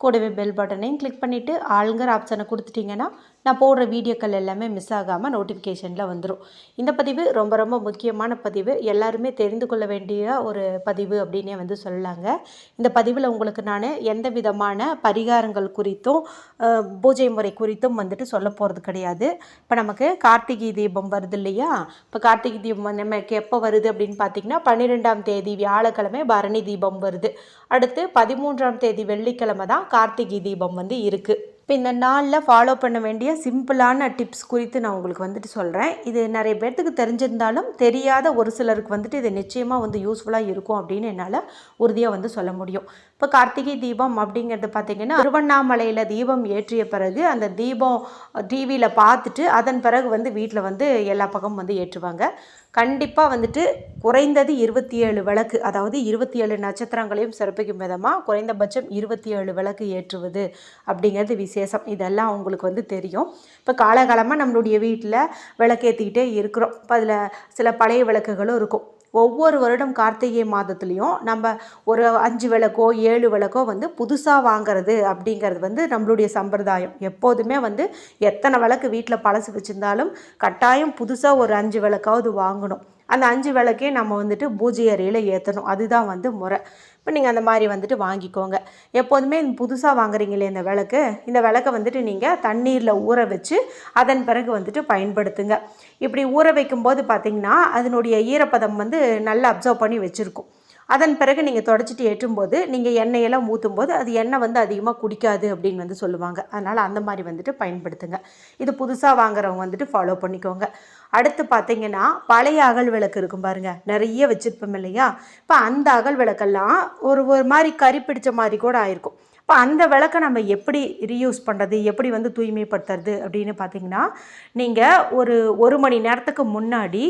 கூடவே பெல் பட்டனையும் கிளிக் பண்ணிவிட்டு ஆளுங்கிற ஆப்ஷனை கொடுத்துட்டிங்கன்னா நான் போடுற வீடியோக்கள் எல்லாமே மிஸ் ஆகாமல் நோட்டிஃபிகேஷனில் வந்துடும் இந்த பதிவு ரொம்ப ரொம்ப முக்கியமான பதிவு. எல்லாருமே தெரிந்து கொள்ள வேண்டிய ஒரு பதிவு அப்படின்னே வந்து சொல்லலாங்க. இந்த பதிவில் உங்களுக்கு நான் எந்த விதமான பரிகாரங்கள் குறித்தும் பூஜை முறை குறித்தும் வந்துட்டு சொல்ல போகிறது கிடையாது. இப்போ நமக்கு கார்த்திகை தீபம் வருது இல்லையா? இப்போ கார்த்திகை தீபம் நமக்கு எப்போ வருது அப்படின்னு பார்த்தீங்கன்னா பன்னிரெண்டாம் தேதி வியாழக்கிழமை பரணி தீபம் வருது. அடுத்து பதிமூன்றாம் தேதி வெள்ளிக்கிழமை தான் கார்த்திகை தீபம் வந்து இருக்குது இப்போ இந்த நாளில் ஃபாலோ பண்ண வேண்டிய சிம்பிளான டிப்ஸ் குறித்து நான் உங்களுக்கு வந்துட்டு சொல்கிறேன் இது நிறைய பேர்த்துக்கு தெரிஞ்சிருந்தாலும் தெரியாத ஒரு சிலருக்கு வந்துட்டு இது நிச்சயமாக வந்து யூஸ்ஃபுல்லாக இருக்கும் அப்படின்னு என்னால் உறுதியாக வந்து சொல்ல முடியும். இப்போ கார்த்திகை தீபம் அப்படிங்கிறது பார்த்திங்கன்னா திருவண்ணாமலையில் தீபம் ஏற்றிய பிறகு அந்த தீபம் டிவியில் பார்த்துட்டு அதன் பிறகு வந்து வீட்டில் வந்து எல்லா பக்கமும் வந்து ஏற்றுவாங்க. கண்டிப்பாக வந்துட்டு குறைந்தது இருபத்தி ஏழு விளக்கு அதாவது இருபத்தி ஏழு நட்சத்திரங்களையும் சிறப்பிக்கும் விதமாக குறைந்தபட்சம் இருபத்தி ஏழு விளக்கு ஏற்றுவது அப்படிங்கிறது விசேஷம். இதெல்லாம் உங்களுக்கு வந்து தெரியும். இப்போ காலகாலமாக நம்மளுடைய வீட்டில் விளக்கேற்றிக்கிட்டே இருக்கிறோம். இப்போ அதில் சில பழைய விளக்குகளும் இருக்கும். ஒவ்வொரு வருடம் கார்த்திகை மாதத்துலேயும் நம்ம ஒரு அஞ்சு விளக்கோ ஏழு விளக்கோ வந்து புதுசாக வாங்குறது அப்படிங்கிறது வந்து நம்மளுடைய சம்பிரதாயம். எப்போதுமே வந்து எத்தனை விளக்கு வீட்டில் பழசு வச்சுருந்தாலும் கட்டாயம் புதுசாக ஒரு அஞ்சு விளக்காவது வாங்கணும். அந்த அஞ்சு விளக்கே நம்ம வந்துட்டு பூஜை அறையில் ஏற்றணும் அதுதான் வந்து முறை. இப்போ நீங்கள் அந்த மாதிரி வந்துட்டு வாங்கிக்கோங்க. எப்போதுமே புதுசாக வாங்குறீங்களே இந்த விளக்கு? இந்த விளக்கை வந்துட்டு நீங்கள் தண்ணீரில் ஊற வச்சு அதன் பிறகு வந்துட்டு பயன்படுத்துங்க. இப்படி ஊற வைக்கும்போது பார்த்தீங்கன்னா அதனுடைய ஈரப்பதம் வந்து நல்லா அப்சர்வ் பண்ணி வச்சுருக்கும். அதன் பிறகு நீங்கள் தொடச்சிட்டு ஏற்றும்போது நீங்கள் எண்ணெயெல்லாம் ஊற்றும்போது அது எண்ணெய் வந்து அதிகமாக குடிக்காது அப்படின்னு வந்து சொல்லுவாங்க. அதனால் அந்த மாதிரி வந்துட்டு பயன்படுத்துங்க. இது புதுசாக வாங்குறவங்க வந்துட்டு ஃபாலோ பண்ணிக்கோங்க. அடுத்து பார்த்தீங்கன்னா பழைய அகல் விளக்கு இருக்கும் பாருங்கள் நிறைய வச்சுருப்போம் இல்லையா? இப்போ அந்த அகல் விளக்கெல்லாம் ஒரு ஒரு மாதிரி கறி பிடிச்ச மாதிரி கூட ஆயிருக்கும். இப்போ அந்த விளக்கை நம்ம எப்படி ரீயூஸ் பண்ணுறது எப்படி வந்து தூய்மைப்படுத்துறது? அப்படின்னு பார்த்தீங்கன்னா நீங்கள் ஒரு ஒரு மணி நேரத்துக்கு முன்னாடி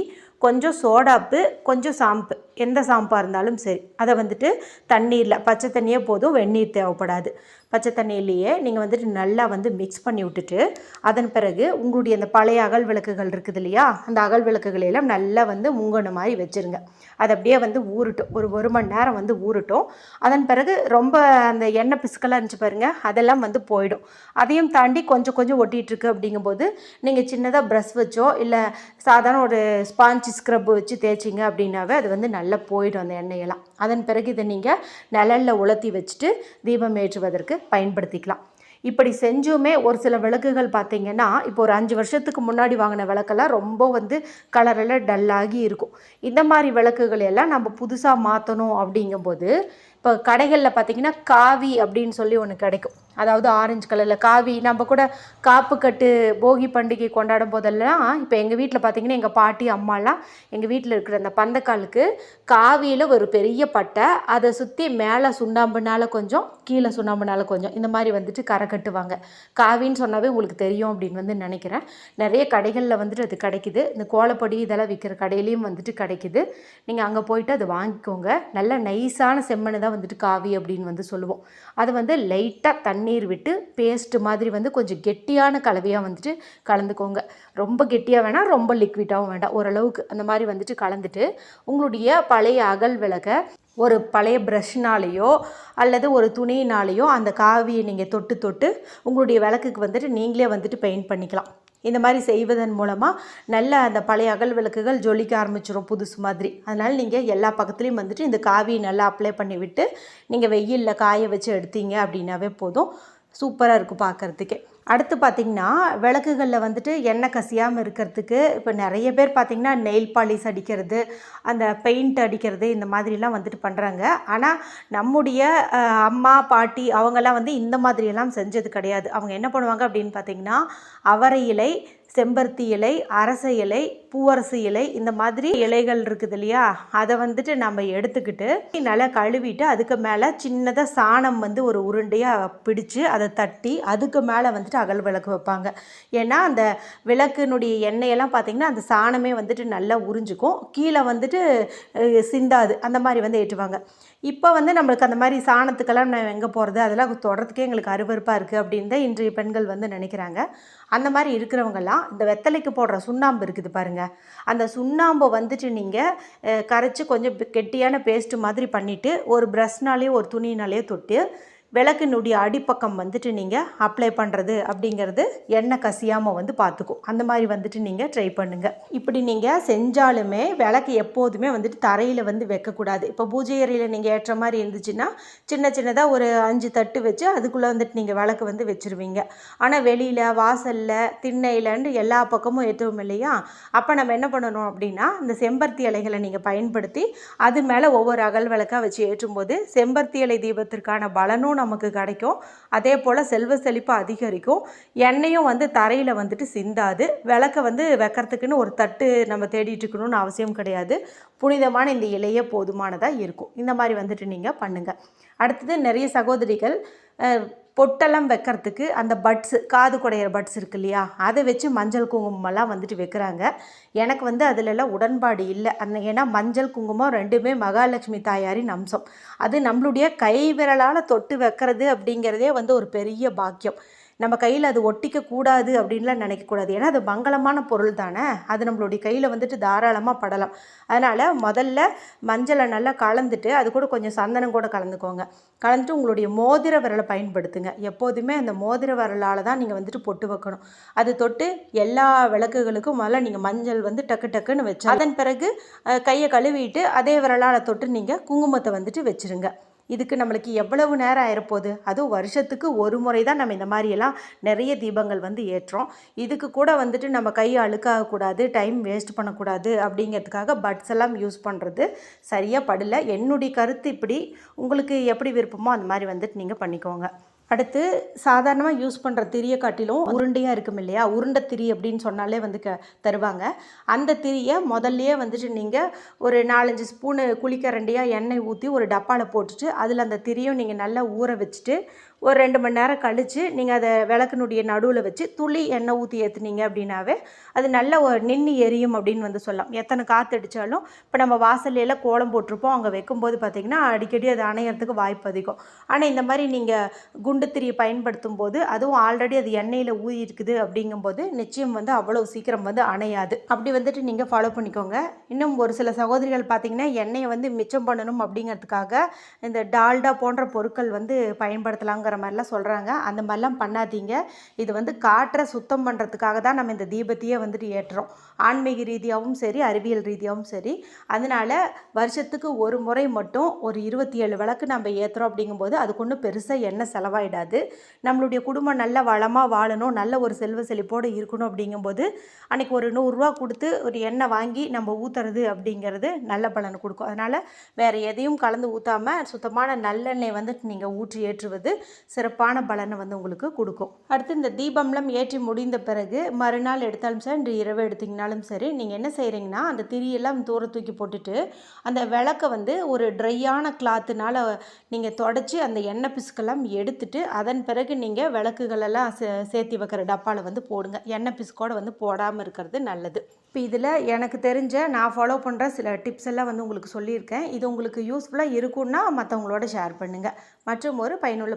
கொஞ்சம் சோடாப்பு கொஞ்சம் சாம்பு எந்த சாம்பாக இருந்தாலும் சரி. அதை வந்துட்டு தண்ணீரில் பச்சை தண்ணியே போதும் வெந்நீர் தேவைப்படாது. பச்சை தண்ணியிலேயே நீங்கள் வந்துட்டு நல்லா வந்து மிக்ஸ் பண்ணி விட்டுட்டு அதன் பிறகு உங்களுடைய அந்த பழைய அகல் விளக்குகள் இருக்குது இல்லையா? அந்த அகல் விளக்குகளையெல்லாம் நல்லா வந்து முங்கன மாதிரி வச்சுருங்க. அது அப்படியே வந்து ஊறட்டும். ஒரு ஒரு மணி நேரம் வந்து ஊறட்டும். அதன் பிறகு ரொம்ப அந்த எண்ணெய் பிசுக்கெல்லாம் இருந்துச்சு பாருங்கள் அதெல்லாம் வந்து போயிடும். அதையும் தாண்டி கொஞ்சம் கொஞ்சம் ஒட்டிகிட்ருக்கு அப்படிங்கும்போது நீங்கள் சின்னதாக ப்ரஷ் வச்சோ இல்லை சாதாரண ஒரு ஸ்பாஞ்ச் ஸ்க்ரப் வச்சு தேய்ச்சிங்க அப்படின்னாவே அது வந்து நல்லா நல்லா போயிடும் அந்த எண்ணெயெல்லாம். அதன் பிறகு இதை நீங்கள் நிழலில் உலர்த்தி வச்சுட்டு தீபம் ஏற்றுவதற்கு பயன்படுத்திக்கலாம். இப்படி செஞ்சுமே ஒரு சில விளக்குகள் பார்த்தீங்கன்னா இப்போ ஒரு அஞ்சு வருஷத்துக்கு முன்னாடி வாங்கின விளக்கெல்லாம் ரொம்ப வந்து கலரில் டல்லாகி இருக்கும். இந்த மாதிரி விளக்குகள் எல்லாம் நம்ம புதுசாக மாற்றணும் அப்படிங்கும்போது இப்போ கடைகளில் பார்த்தீங்கன்னா காவி அப்படின்னு சொல்லி ஒன்று கிடைக்கும். அதாவது ஆரஞ்சு கலரில் காவி. நம்ம கூட காப்பு கட்டு போகி பண்டிகை கொண்டாடும் போதெல்லாம் இப்போ எங்கள் வீட்டில் பார்த்தீங்கன்னா எங்கள் பாட்டி அம்மாலாம் எங்கள் வீட்டில் இருக்கிற அந்த பந்தக்காலுக்கு காவியில் ஒரு பெரிய பட்டை அதை சுற்றி மேலே சுண்ணாம்புனால கொஞ்சம் கீழே சுண்ணாம்புனால கொஞ்சம் இந்த மாதிரி வந்துட்டு கரை கட்டுவாங்க. காவின்னு சொன்னாவே உங்களுக்கு தெரியும் அப்படின்னு வந்து நினைக்கிறேன். நிறைய கடைகளில் வந்துட்டு அது கிடைக்குது. இந்த கோலப்பொடி இதெல்லாம் விற்கிற கடையிலையும் வந்துட்டு கிடைக்குது. நீங்கள் அங்கே போயிட்டு அதை வாங்கிக்கோங்க. நல்ல நைஸான செம்மண் தான் வந்துட்டு காவி அப்படின்னு வந்து சொல்லுவோம். அது வந்து லைட்டாக தண்ணீர் விட்டு பேஸ்ட் மாதிரி வந்து கொஞ்சம் கெட்டியான கலவையாக வந்துட்டு கலந்துக்கோங்க. ரொம்ப கெட்டியாக வேணாம் ரொம்ப லிக்விட்டாகவும் வேண்டாம். ஓரளவுக்கு அந்த மாதிரி வந்துட்டு கலந்துட்டு உங்களுடைய பழைய அகல் விளக்கை ஒரு பழைய ப்ரஷ்னாலேயோ அல்லது ஒரு துணியினாலேயோ அந்த காவியை நீங்கள் தொட்டு தொட்டு உங்களுடைய விளக்குக்கு வந்துட்டு நீங்களே வந்துட்டு பெயிண்ட் பண்ணிக்கலாம். இந்த மாதிரி செய்வதன் மூலமாக நல்ல அந்த பழைய அகல் விளக்குகள் ஜொலிக்க ஆரம்பிச்சிடும் புதுசு மாதிரி. அதனால் நீங்கள் எல்லா பக்கத்துலேயும் வந்துட்டு இந்த காவியை நல்லா அப்ளை பண்ணி விட்டு நீங்கள் வெயிலில் காய வச்சு எடுத்தீங்க அப்படின்னாவே போதும். சூப்பராக இருக்கும் பார்க்குறதுக்கே அடுத்து பார்த்திங்கன்னா விளக்குகளில் வந்துட்டு எண்ணெய் கசியாமல் இருக்கிறதுக்கு இப்போ நிறைய பேர் பார்த்திங்கன்னா நெயில் பாலிஷ் அடிக்கிறது அந்த பெயிண்ட் அடிக்கிறது இந்த மாதிரிலாம் வந்துட்டு பண்ணுறாங்க ஆனால் நம்முடைய அம்மா பாட்டி அவங்கெல்லாம் வந்து இந்த மாதிரியெல்லாம் செஞ்சது கிடையாது. அவங்க என்ன பண்ணுவாங்க அப்படின்னு பார்த்திங்கன்னா அவரை இலை செம்பருத்தி இலை அரச இலை பூவரசு இலை இந்த மாதிரி இலைகள் இருக்குது இல்லையா? அதை வந்துட்டு நம்ம எடுத்துக்கிட்டு நல்லா கழுவிட்டு அதுக்கு மேலே சின்னதாக சாணம் வந்து ஒரு உருண்டையாக பிடிச்சு அதை தட்டி அதுக்கு மேலே வந்துட்டு அகல் விளக்கு வைப்பாங்க. ஏன்னா அந்த விளக்குனுடைய எண்ணெயெல்லாம் பார்த்திங்கன்னா அந்த சாணமே வந்துட்டு நல்லா உறிஞ்சிக்கும். கீழே வந்துட்டு சிந்தாது. அந்த மாதிரி வந்து ஏற்றுவாங்க. இப்போ வந்து நம்மளுக்கு அந்த மாதிரி சாணத்துக்கெல்லாம் நான் எங்கே போகிறது? அதெல்லாம் தொடர்றதுக்கே எங்களுக்கு அருவருப்பாக இருக்குது அப்படின்னு தான் இன்றைய பெண்கள் வந்து நினைக்கிறாங்க. அந்த மாதிரி இருக்கிறவங்கெல்லாம் இந்த வெத்தலைக்கு போடுற சுண்ணாம்பு இருக்குது பாருங்கள் அந்த சுண்ணாம்பை வந்துட்டு நீங்கள் கரைச்சி கொஞ்சம் கெட்டியான பேஸ்ட்டு மாதிரி பண்ணிவிட்டு ஒரு ப்ரஷ்னாலேயோ ஒரு துணினாலேயோ தொட்டு விளக்கினுடைய அடிப்பக்கம் வந்துட்டு நீங்கள் அப்ளை பண்ணுறது அப்படிங்கிறது எண்ணெய் கசியாமல் வந்து பார்த்துக்கும் அந்த மாதிரி வந்துட்டு நீங்கள் ட்ரை பண்ணுங்கள் இப்படி நீங்கள் செஞ்சாலுமே விளக்கு எப்போதுமே வந்துட்டு தரையில் வந்து வைக்கக்கூடாது. இப்போ பூஜை அறையில் நீங்கள் ஏற்ற மாதிரி இருந்துச்சுன்னா சின்ன சின்னதாக ஒரு அஞ்சு தட்டு வச்சு அதுக்குள்ளே வந்துட்டு நீங்கள் விளக்கு வந்து வச்சுருவீங்க. ஆனால் வெளியில் வாசலில் திண்ணையிலன்னு எல்லா பக்கமும் ஏற்றவும் இல்லையா? அப்போ நம்ம என்ன பண்ணணும் அப்படின்னா இந்த செம்பருத்தி இலைகளை நீங்கள் பயன்படுத்தி அது மேலே ஒவ்வொரு அகல் விளக்காக வச்சு ஏற்றும்போது செம்பருத்தி இலை தீபத்திற்கான பலனும் நமக்கு கிடைக்கும். அதே போல் செல்வ செழிப்பு அதிகரிக்கும். எண்ணெயும் வந்து தரையில் வந்துட்டு சிந்தாது. விளக்க வந்து வைக்கிறதுக்குன்னு ஒரு தட்டு நம்ம தேடிட்டு இருக்கணும்னு அவசியம் கிடையாது. புனிதமான இந்த இலையே போதுமானதாக இருக்கும். இந்த மாதிரி வந்துட்டு நீங்கள் பண்ணுங்கள் அடுத்தது நிறைய சகோதரிகள் பொட்டெல்லாம் வைக்கிறதுக்கு அந்த பட்ஸு காது குடையிற பட்ஸ் இருக்கு இல்லையா? அதை வச்சு மஞ்சள் குங்குமம்லாம் வந்துட்டு வைக்கிறாங்க. எனக்கு வந்து அதிலெல்லாம் உடன்பாடு இல்லை. அந்த ஏன்னா மஞ்சள் குங்குமம் ரெண்டுமே மகாலட்சுமி தாயாரின் அம்சம். அது நம்மளுடைய கை விரலால் தொட்டு வைக்கிறது அப்படிங்கிறதே வந்து ஒரு பெரிய பாக்கியம். நம்ம கையில் அது ஒட்டிக்க கூடாது அப்படின்லாம் நினைக்கக்கூடாது ஏன்னா அது மங்களமான பொருள் தானே? அது நம்மளுடைய கையில் வந்துட்டு தாராளமாக படலாம். அதனால் முதல்ல மஞ்சளை நல்லா கலந்துட்டு அது கூட கொஞ்சம் சந்தனம் கூட கலந்துக்கோங்க. கலந்துட்டு உங்களுடைய மோதிர விரலை பயன்படுத்துங்க. எப்போதுமே அந்த மோதிர விரலால் தான் நீங்கள் வந்துட்டு பொட்டு வைக்கணும். அது தொட்டு எல்லா விளக்குகளுக்கும் முதல்ல நீங்கள் மஞ்சள் வந்து டக்கு டக்குன்னு வச்சு அதன் பிறகு கையை கழுவிட்டு அதே விரலால் தொட்டு நீங்கள் குங்குமத்தை வந்துட்டு வச்சுருங்க. இதுக்கு நம்மளுக்கு எவ்வளவு நேரம் ஆயிரப்போகுது? அதுவும் வருஷத்துக்கு ஒரு முறை தான் நம்ம இந்த மாதிரியெல்லாம் நிறைய தீபங்கள் வந்து ஏற்றோம் இதுக்கு கூட வந்துட்டு நம்ம கை அழுக்காகக்கூடாது டைம் வேஸ்ட் பண்ணக்கூடாது அப்படிங்கிறதுக்காக பட்ஸ் எல்லாம் யூஸ் பண்ணுறது சரியாக படல. என்னுடைய கருத்து இப்படி. உங்களுக்கு எப்படி விருப்பமோ அந்த மாதிரி வந்துட்டு நீங்கள் பண்ணிக்கோங்க. அடுத்து சாதாரணமாக யூஸ் பண்ணுற திரியை காட்டிலும் உருண்டையாக இருக்கும் இல்லையா? உருண்டை திரி அப்படின்னு சொன்னாலே வந்து க தருவாங்க. அந்த திரியை முதல்லையே வந்துட்டு நீங்கள் ஒரு நாலஞ்சு ஸ்பூனு குளிக்கரண்டியாக எண்ணெய் ஊற்றி ஒரு டப்பாவில் போட்டுட்டு அதில் அந்த திரியும் நீங்கள் நல்லா ஊற வச்சுட்டு ஒரு ரெண்டு மணி நேரம் கழித்து நீங்கள் அதை விளக்குனுடைய நடுவில் வச்சு துளி எண்ணெய் ஊற்றி ஏற்றுனீங்க அப்படின்னாவே அது நல்ல ஒரு நின்று எரியும் அப்படின்னு வந்து சொல்லலாம். எத்தனை காற்று அடித்தாலும் இப்போ நம்ம வாசல்லையெல்லாம் கோலம் போட்டிருப்போம். அங்கே வைக்கும்போது பார்த்திங்கன்னா அடிக்கடி அது அணையறதுக்கு வாய்ப்பு அதிகம். ஆனால் இந்த மாதிரி நீங்கள் குண்டு திரியை பயன்படுத்தும் போது அதுவும் ஆல்ரெடி அது எண்ணெயில் ஊதி இருக்குது அப்படிங்கும்போது நிச்சயம் வந்து அவ்வளோ சீக்கிரம் வந்து அணையாது. அப்படி வந்துட்டு நீங்கள் ஃபாலோ பண்ணிக்கோங்க. இன்னும் ஒரு சில சகோதரிகள் பார்த்திங்கன்னா எண்ணெயை வந்து மிச்சம் பண்ணணும் அப்படிங்கிறதுக்காக இந்த டால்டா போன்ற பொருட்கள் வந்து பயன்படுத்தலாங்கிற மாதிரிலாம் சொல்கிறாங்க அந்த மாதிரிலாம் பண்ணாதீங்க. இது வந்து காற்றை சுத்தம் பண்ணுறதுக்காக தான் நம்ம இந்த தீபத்தையே வந்துட்டு ஏற்றுறோம். ஆன்மீக ரீதியாகவும் சரி அறிவியல் ரீதியாகவும் சரி. அதனால் வருஷத்துக்கு ஒரு முறை மட்டும் ஒரு இருபத்தி ஏழு விளக்கு நம்ம ஏற்றுறோம் அப்படிங்கும்போது அதுக்கு ஒன்றும் பெருசாக எண்ணெய் செலவாயிடாது. நம்மளுடைய குடும்பம் நல்ல வளமாக வாழணும் நல்ல ஒரு செல்வ செழிப்போடு இருக்கணும் அப்படிங்கும்போது அன்றைக்கி ஒரு நூறுரூவா கொடுத்து ஒரு எண்ணெய் வாங்கி நம்ம ஊற்றுறது அப்படிங்கிறது நல்ல பலன் கொடுக்கும். அதனால் வேறு எதையும் கலந்து ஊற்றாமல் சுத்தமான நல்லெண்ணெய் வந்து நீங்கள் ஊற்றி ஏற்றுவது சிறப்பான பலனை வந்து உங்களுக்கு கொடுக்கும். அடுத்து இந்த தீபம்லாம் ஏற்றி முடிந்த பிறகு மறுநாள் எடுத்தாலும் சரி இன்று இரவு எடுத்திங்கனாலும் சரி நீங்கள் என்ன செய்கிறீங்கன்னா அந்த திரியெல்லாம் தூர தூக்கி போட்டுட்டு அந்த விளக்கை வந்து ஒரு ட்ரையான கிளாத்துனால் நீங்கள் தொடச்சி அந்த எண்ணெய் பிசுக்கெல்லாம் எடுத்துட்டு அதன் பிறகு நீங்கள் விளக்குகளெல்லாம் சே சேர்த்தி வைக்கிற டப்பாவில் வந்து போடுங்க. எண்ணெய் பிசுக்கோடு வந்து போடாமல் இருக்கிறது நல்லது. இப்போ இதில் எனக்கு தெரிஞ்ச நான் ஃபாலோ பண்ணுற சில டிப்ஸ் எல்லாம் வந்து உங்களுக்கு சொல்லியிருக்கேன். இது உங்களுக்கு யூஸ்ஃபுல்லாக இருக்குன்னா மற்றவங்களோட ஷேர் பண்ணுங்கள் மற்றும் ஒரு பயனுள்ள